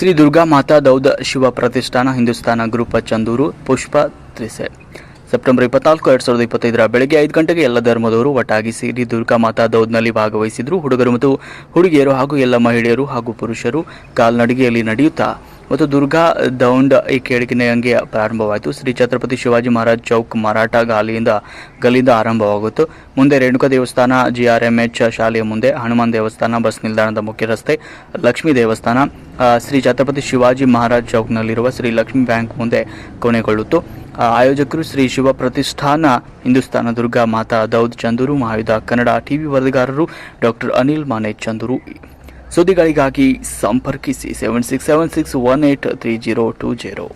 ಶ್ರೀ ದುರ್ಗಾ ಮಾತಾ ದೌದ Shiva Pratishthan Hindustan group Chandur ಪುಷ್ಪ ತ್ರಿಸೆ. September ಇಪ್ಪತ್ನಾಲ್ಕು, ಎರಡ್ ಸಾವಿರದ ಇಪ್ಪತ್ತೈದರ ಬೆಳಗ್ಗೆ ಐದು ಗಂಟೆಗೆ ಎಲ್ಲ ಧರ್ಮದವರು ಒಟ್ಟಾಗಿ ಸೇರಿ ದುರ್ಗಾ ಮಾತಾ ದೌದ್ನಲ್ಲಿ ಭಾಗವಹಿಸಿದ್ರು. ಹುಡುಗರು ಮತ್ತು ಹುಡುಗಿಯರು ಹಾಗೂ ಎಲ್ಲ ಮಹಿಳೆಯರು ಹಾಗೂ ಪುರುಷರು ಕಾಲ್ನಡಿಗೆಯಲ್ಲಿ ನಡೆಯುತ್ತಾ ಮತ್ತು ದುರ್ಗಾ ದೌಂಡ್ ಈ ಕೆಳಗಿನಂಗೆ ಪ್ರಾರಂಭವಾಯಿತು. ಶ್ರೀ ಛತ್ರಪತಿ ಶಿವಾಜಿ ಮಹಾರಾಜ್ ಚೌಕ್ ಮರಾಠ ಗಾಲಿಯಿಂದ ಗಲಿಯಿಂದ ಆರಂಭವಾಗುತ್ತು. ಮುಂದೆ ರೇಣುಕಾ ದೇವಸ್ಥಾನ ಜಿ ಆರ್ ಎಂ ಎಚ್ ಶಾಲೆಯ ಮುಂದೆ, ಹನುಮಾನ್ ದೇವಸ್ಥಾನ, ಬಸ್ ನಿಲ್ದಾಣದ ಮುಖ್ಯ ರಸ್ತೆ, ಲಕ್ಷ್ಮೀ ದೇವಸ್ಥಾನ. ಶ್ರೀ ಛತ್ರಪತಿ ಶಿವಾಜಿ ಮಹಾರಾಜ್ ಚೌಕ್ನಲ್ಲಿರುವ ಶ್ರೀ ಲಕ್ಷ್ಮೀ ಬ್ಯಾಂಕ್ ಮುಂದೆ ಕೊನೆಗೊಳ್ಳುತ್ತು. ಆಯೋಜಕರು ಶ್ರೀ ಶಿವ ಪ್ರತಿಷ್ಠಾನ ಹಿಂದೂಸ್ತಾನ ದುರ್ಗಾ ಮಾತಾ ದೌದ್ ಚಂದೂರು ಮಹಾಯುಧ ಕನ್ನಡ ಟಿವಿ ವರದಿಗಾರರು ಡಾಕ್ಟರ್ ಅನಿಲ್ ಮಾನೆ ಚಂದೂರು ಸುದ್ದಿಗಳಿಗಾಗಿ ಸಂಪರ್ಕಿಸಿ seven six seven six one eight three zero two zero